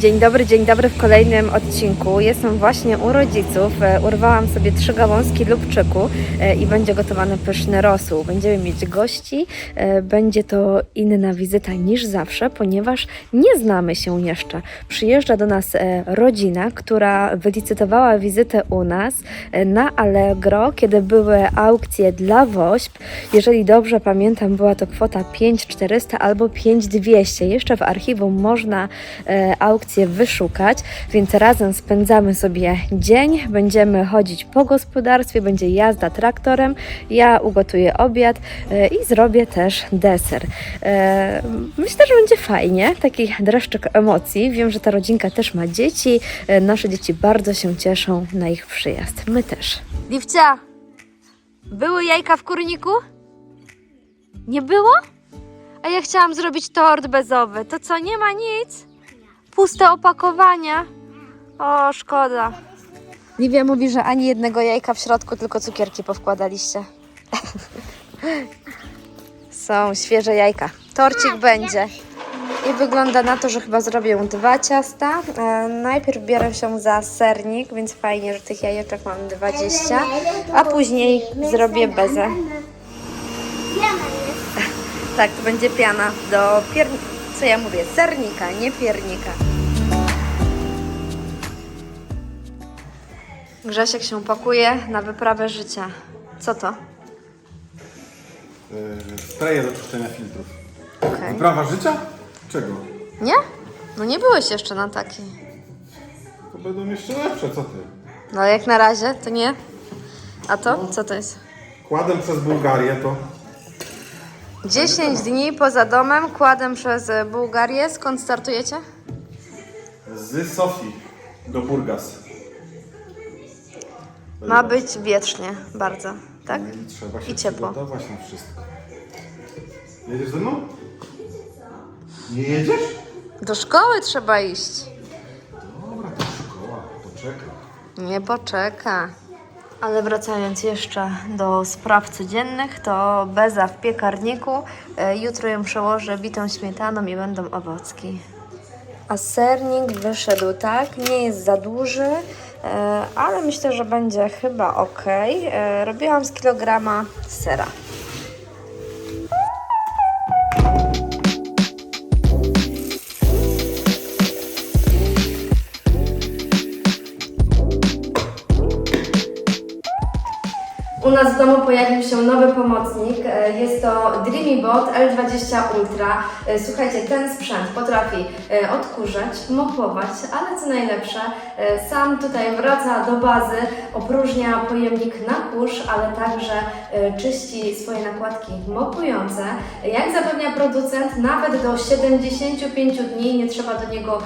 Dzień dobry, dzień dobry w kolejnym odcinku. Jestem właśnie u rodziców. E, Urwałam sobie trzy gałązki lubczyku e, i będzie gotowany pyszny rosół. Będziemy mieć gości. E, Będzie to inna wizyta niż zawsze, ponieważ nie znamy się jeszcze. Przyjeżdża do nas rodzina, która wylicytowała wizytę u nas na Allegro, kiedy były aukcje dla WOŚP. Jeżeli dobrze pamiętam, była to kwota 5400 albo 5200. Jeszcze w archiwum można e, aukcję wyszukać, więc razem spędzamy sobie dzień. Będziemy chodzić po gospodarstwie, będzie jazda traktorem. Ja ugotuję obiad e, i zrobię też deser. E, Myślę, że będzie fajnie, taki dreszczyk emocji. Wiem, że ta rodzinka też ma dzieci. E, Nasze dzieci bardzo się cieszą na ich przyjazd. My też. Liwcia, były jajka w kurniku? Nie było? A ja chciałam zrobić tort bezowy. To co, nie ma nic? Puste opakowania. O, szkoda. Liwia mówi, że ani jednego jajka w środku, tylko cukierki powkładaliście. Są świeże jajka. Torcik będzie. I wygląda na to, że chyba zrobię dwa ciasta. E, najpierw biorę się za sernik, więc fajnie, że tych jajeczek mam 20, a później zrobię bezę. Tak, to będzie piana do pier... Co ja mówię? Sernika, nie piernika. Grzesiek się pakuje na wyprawę życia. Co to? Yy, Spreje do czyszczenia filtrów. Okej. Wyprawa życia? Czego? Nie? No nie byłeś jeszcze na takiej. To będą jeszcze lepsze, co ty? No jak na razie, to nie. A to? Co to jest? Kładem przez Bułgarię to 10 dni poza domem, kładem przez Bułgarię. Skąd startujecie? z Sofii do Burgas. Ma być wietrznie, bardzo, tak? No i trzeba się I ciepło. przygotować na wszystko. Jedziesz ze mną? Nie jedziesz? Do szkoły trzeba iść. Dobra, to szkoła, poczekaj. Nie poczeka. Ale wracając jeszcze do spraw codziennych, to beza w piekarniku. E, Jutro ją przełożę bitą śmietaną i będą owocki. A sernik wyszedł tak, nie jest za duży, ale myślę, że będzie chyba ok. E, Robiłam z kilograma sera. U nas w domu pojawił się nowy pomocnik. E, Jest to DreamyBot L20 Ultra. E, Słuchajcie, ten sprzęt potrafi e, odkurzać, mopować, ale co najlepsze, sam tutaj wraca do bazy, opróżnia pojemnik na kurz, ale także czyści swoje nakładki mopujące. Jak zapewnia producent, nawet do 75 dni nie trzeba do niego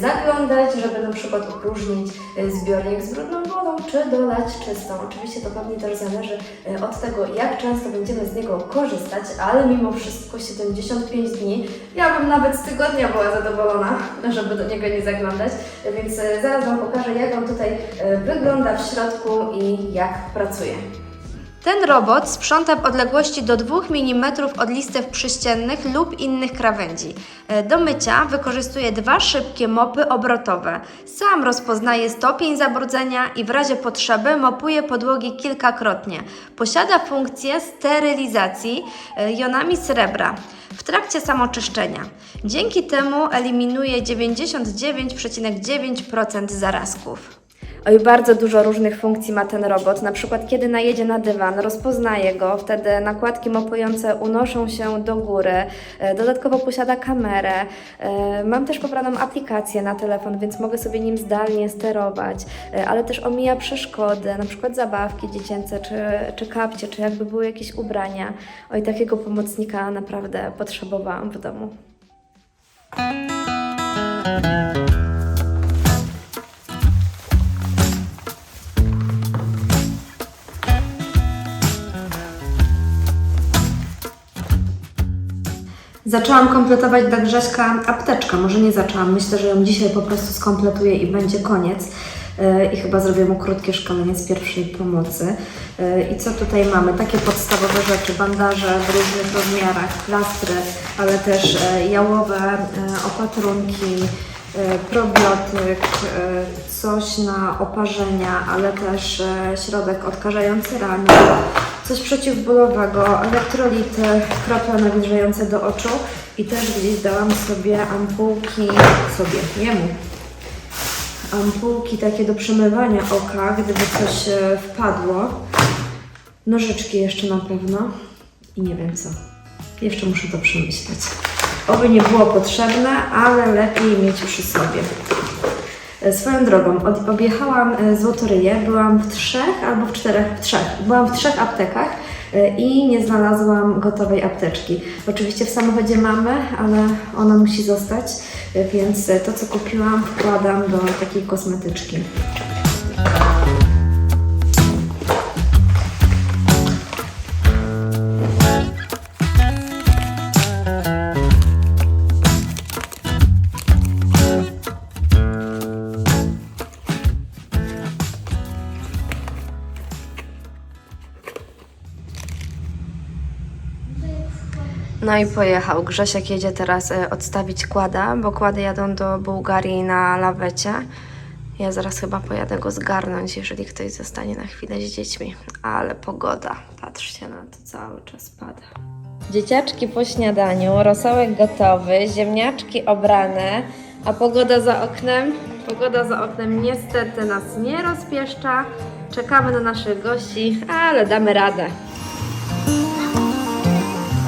zaglądać, żeby na przykład opróżnić zbiornik z brudną wodą, czy dolać czystą. Oczywiście to pewnie też zależy od tego, jak często będziemy z niego korzystać, ale mimo wszystko 75 dni, ja bym nawet z tygodnia była zadowolona, żeby do niego nie zaglądać, więc e, zaraz Wam pokażę, jak on tutaj e, wygląda w środku i jak pracuje. Ten robot sprząta w odległości do 2 mm od listew przyściennych lub innych krawędzi. E, Do mycia wykorzystuje dwa szybkie mopy obrotowe. Sam rozpoznaje stopień zabrudzenia i w razie potrzeby mopuje podłogi kilkakrotnie. Posiada funkcję sterylizacji e, jonami srebra w trakcie samoczyszczenia. Dzięki temu eliminuje 99,9% zarazków. Oj, bardzo dużo różnych funkcji ma ten robot. Na przykład, kiedy najedzie na dywan, rozpoznaje go, wtedy nakładki mopujące unoszą się do góry. E, Dodatkowo posiada kamerę. E, Mam też pobraną aplikację na telefon, więc mogę sobie nim zdalnie sterować, E, ale też omija przeszkody, na przykład zabawki dziecięce, czy, czy kapcie, czy jakby były jakieś ubrania. Oj, takiego pomocnika naprawdę potrzebowałam w domu. Zaczęłam kompletować dla Grześka apteczkę. Może nie zaczęłam. Myślę, że ją dzisiaj po prostu skompletuję i będzie koniec. Yy, I chyba zrobię mu krótkie szkolenie z pierwszej pomocy. Yy, I co tutaj mamy? Takie podstawowe rzeczy, bandaże w różnych rozmiarach, plastry, ale też yy, jałowe opatrunki, e, probiotyk, e, coś na oparzenia, ale też e, środek odkażający rany, coś przeciwbólowego, elektrolity, krople nawilżające do oczu i też gdzieś dałam sobie ampułki, sobie, jemu, ampułki takie do przemywania oka, gdyby coś e, wpadło. Nożyczki jeszcze na pewno i nie wiem co. Jeszcze muszę to przemyśleć. Oby nie było potrzebne, ale lepiej mieć przy sobie. E, Swoją drogą, od, objechałam e, Złotoryję, byłam w trzech albo w czterech, w trzech. Byłam w trzech aptekach e, i nie znalazłam gotowej apteczki. Oczywiście w samochodzie mamy, ale ona musi zostać, więc to co kupiłam wkładam do takiej kosmetyczki. No i pojechał. Grzesiek jedzie teraz e, odstawić kłada, bo kłady jadą do Bułgarii na lawecie. Ja zaraz chyba pojadę go zgarnąć, jeżeli ktoś zostanie na chwilę z dziećmi. Ale pogoda, patrzcie na to, cały czas pada. Dzieciaczki po śniadaniu, rosołek gotowy, ziemniaczki obrane, a pogoda za oknem, pogoda za oknem niestety nas nie rozpieszcza. Czekamy na naszych gości, ale damy radę.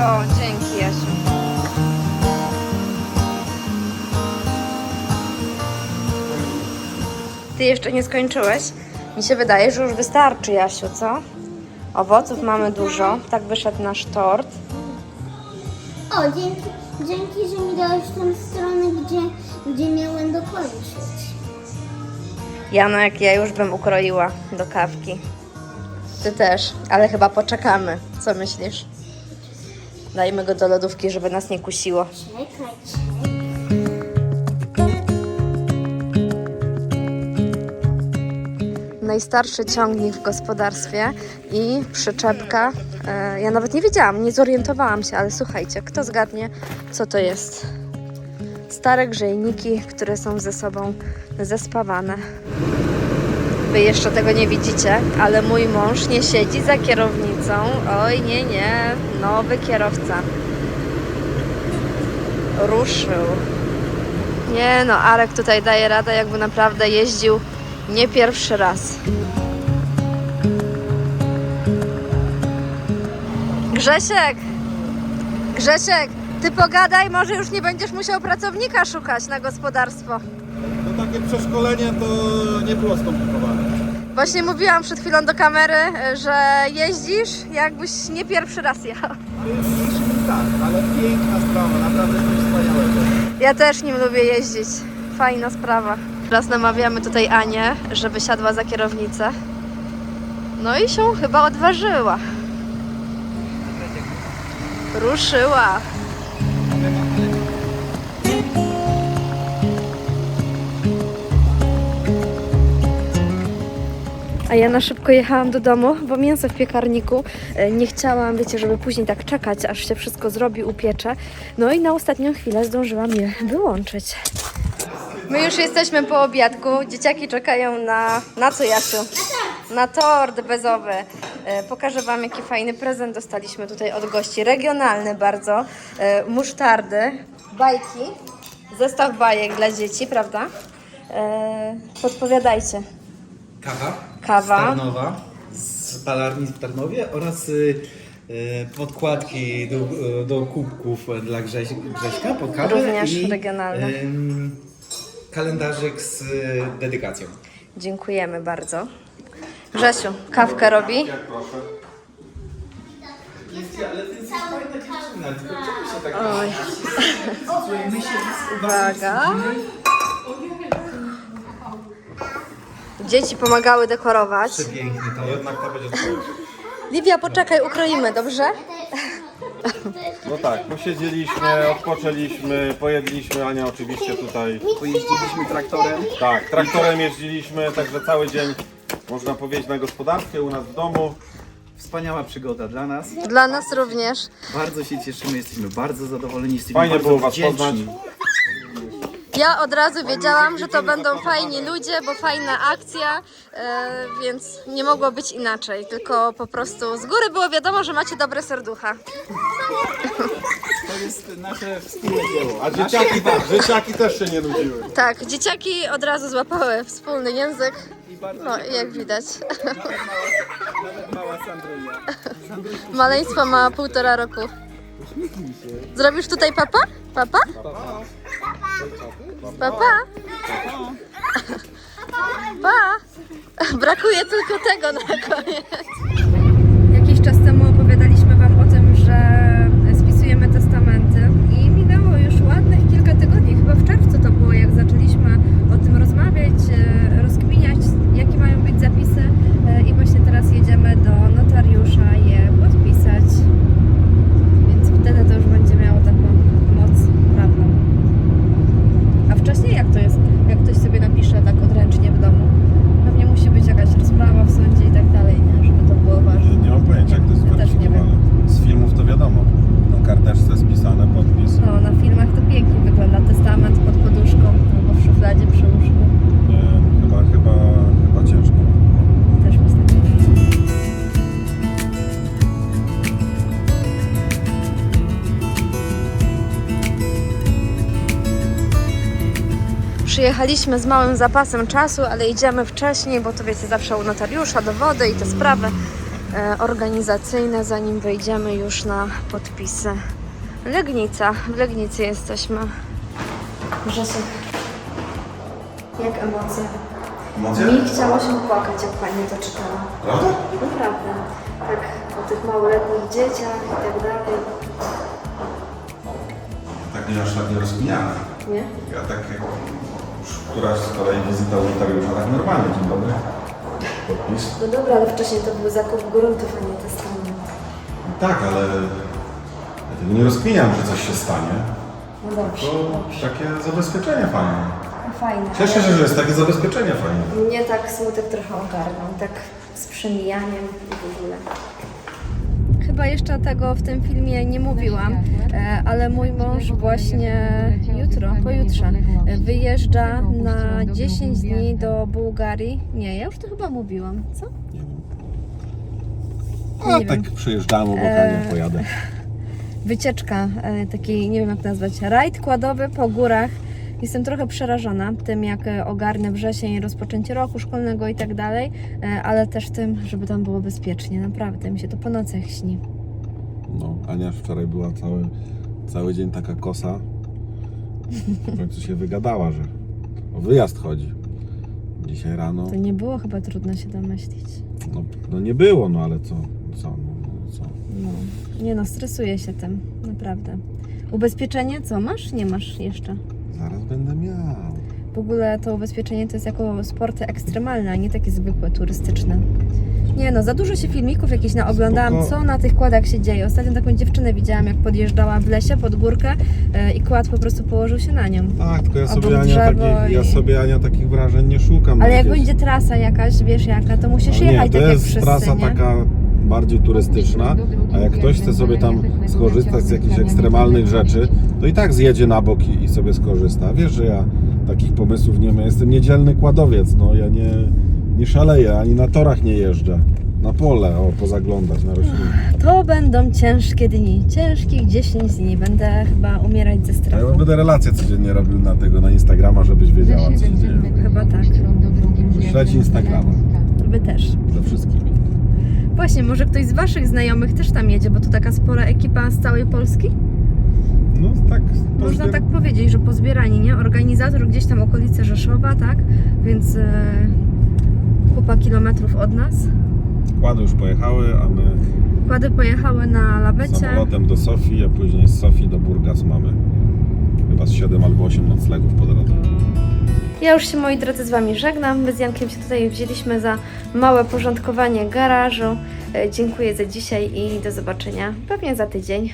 O, dzięki Jasiu. Ty jeszcze nie skończyłeś? Mi się wydaje, że już wystarczy, Jasiu, co? Owoców mamy dużo. Tak wyszedł nasz tort. O, dzięki, dzięki, że mi dałeś tą stronę, gdzie, gdzie miałem dokończyć. Janek, ja już bym ukroiła do kawki. Ty też, ale chyba poczekamy. Co myślisz? Dajmy go do lodówki, żeby nas nie kusiło. Najstarszy ciągnik w gospodarstwie i przyczepka. E, Ja nawet nie wiedziałam, nie zorientowałam się, ale słuchajcie, kto zgadnie, co to jest? Stare grzejniki, które są ze sobą zespawane. Wy jeszcze tego nie widzicie, ale mój mąż nie siedzi za kierownicą. Oj, nie, nie, nowy kierowca. Ruszył. Nie no, Arek tutaj daje radę, jakby naprawdę jeździł nie pierwszy raz. Grzesiek! Grzesiek, ty pogadaj, może już nie będziesz musiał pracownika szukać na gospodarstwo. No takie przeszkolenie to nie było skomplikowane. Właśnie mówiłam przed chwilą do kamery, że jeździsz jakbyś nie pierwszy raz jechał. Tak, ale piękna sprawa, naprawdę coś wspaniałego. Ja też nim lubię jeździć. Fajna sprawa. Teraz namawiamy tutaj Anię, żeby siadła za kierownicę. No i się chyba odważyła. Ruszyła. A ja na szybko jechałam do domu, bo mięso w piekarniku e, nie chciałam, wiecie, żeby później tak czekać, aż się wszystko zrobi, upiecze. No i na ostatnią chwilę zdążyłam je wyłączyć. My już jesteśmy po obiadku. Dzieciaki czekają na. Na co, Jasiu? Na tort bezowy. E, Pokażę Wam, jaki fajny prezent dostaliśmy tutaj od gości. Regionalny bardzo. E, Musztardy, bajki, zestaw bajek dla dzieci, prawda? Podpowiadajcie. Kawa. Kawa. Z Tarnowa. Z palarni w Tarnowie oraz y, y, podkładki do, do kubków dla Grześ, Grześka pod kawę. Również i, regionalne. ym, kalendarzyk z y, dedykacją. Dziękujemy bardzo. Grzesiu, kawkę robi. Ale to jest fajna dziewczyna, tylko czemu się tak Oj. Uwaga. Dzieci pomagały dekorować. piękny to Jednak to będzie. Liwia, poczekaj, ukroimy, dobrze? No tak, posiedzieliśmy, odpoczęliśmy, pojedliśmy, Ania oczywiście tutaj. Pojeździliśmy traktorem. Tak, traktorem jeździliśmy, także cały dzień można powiedzieć na gospodarstwie, u nas w domu. Wspaniała przygoda dla nas. Dla nas również. Bardzo się cieszymy, jesteśmy bardzo zadowoleni, jesteśmy Fajnie bardzo było was wdzięczni. poznać. Ja od razu wiedziałam, że to będą fajni ludzie, bo fajna akcja, e, więc nie mogło być inaczej. Tylko po prostu z góry było wiadomo, że macie dobre serducha. To jest nasze wspólne dzieło. A dzieciaki, dzieciaki też się nie nudziły. Tak, dzieciaki od razu złapały wspólny język. No, jak widać. nawet mała Sandrunia. Maleństwo ma półtora roku. Zrobisz tutaj papa? Papa? Papa? Pa! Brakuje tylko tego na koniec. Jakiś czas temu Przyjechaliśmy z małym zapasem czasu, ale idziemy wcześniej, bo to wiecie, zawsze u notariusza dowody i te sprawy e, organizacyjne, zanim wejdziemy już na podpisy. Legnica, w Legnicy jesteśmy. Grzesiek, jak emocje? Emocje? Mi chciało się płakać, jak pani to czytała. Prawda? Naprawdę. Tak o tych małoletnich dzieciach i tak dalej. Tak nie aż tak nie. Nie? Ja tak jak któraś z kolei wizyta u notariusza, tak normalnie, dzień dobry. Podpis. No dobra, ale wcześniej to był zakup gruntów, a nie testament. Tak, ale ja tego nie rozkminiam, że coś się stanie. No dobrze, To takie zabezpieczenie fajne. No Fajne. Cieszę się, że jest takie zabezpieczenie fajne. Mnie tak smutek trochę ogarnął, tak z przemijaniem i w ogóle. Chyba jeszcze tego w tym filmie nie mówiłam, e, ale mój mąż właśnie jutro, pojutrze e, wyjeżdża na 10 dni do Bułgarii. Nie, ja już to chyba mówiłam, co? Wiem. Nie A wiem. tak przyjeżdżałem obokanie, Eee, pojadę. wycieczka, e, taki, nie wiem jak nazwać, rajd kładowy po górach. Jestem trochę przerażona tym, jak e, ogarnę wrzesień, rozpoczęcie roku szkolnego i tak dalej, e, ale też tym, żeby tam było bezpiecznie. Naprawdę, mi się to po nocach śni. No, Ania wczoraj była cały, cały dzień taka kosa. W końcu się wygadała, że o wyjazd chodzi. Dzisiaj rano, To nie było chyba trudno się domyślić. no, no nie było, no ale co, co, no, no, co. No, nie no, stresuję się tym, naprawdę. Ubezpieczenie co masz? Nie masz jeszcze. Zaraz będę miał. W ogóle to ubezpieczenie to jest jako sporty ekstremalne, a nie takie zwykłe, turystyczne. Nie no, za dużo się filmików jakieś naoglądałam, Spoko. co na tych kładach się dzieje. Ostatnio taką dziewczynę widziałam, jak podjeżdżała w lesie pod górkę e, i kład po prostu położył się na nią. Tak, tylko ja Obok sobie, Ania, drzewo takich, ja i- sobie Ania takich wrażeń nie szukam. Ale no jak gdzieś. będzie trasa jakaś, wiesz jaka, to musisz No nie, jechać to tak jak jest wszyscy, trasa nie? taka bardziej turystyczna, a jak ktoś chce sobie tam skorzystać z jakichś ekstremalnych rzeczy, to i tak zjedzie na bok i, i sobie skorzysta. Wiesz, że ja takich pomysłów nie mam. Ja jestem niedzielny kładowiec, no ja nie, nie szaleję, ani na torach nie jeżdżę. Na pole, o, pozaglądać na rośliny. To będą ciężkie dni, ciężkich 10 dni. Będę chyba umierać ze A ja strachu. będę relacje codziennie robił na tego, na Instagrama, żebyś wiedziała, co się dzieje. Chyba tak. Śledź Instagrama Wy też. ze wszystkimi. Właśnie, może ktoś z Waszych znajomych też tam jedzie, bo to taka spora ekipa z całej Polski? No tak. Można tak powiedzieć, że pozbierani, nie? Organizator gdzieś tam okolice Rzeszowa, tak? Więc e, kupa kilometrów od nas. Kłady już pojechały, a my Kłady pojechały na lawecie. samolotem do Sofii, a później z Sofii do Burgas mamy chyba z 7 albo 8 noclegów po drodze. Ja już się moi drodzy z Wami żegnam. My z Jankiem się tutaj wzięliśmy za małe porządkowanie garażu. E, Dziękuję za dzisiaj i do zobaczenia pewnie za tydzień.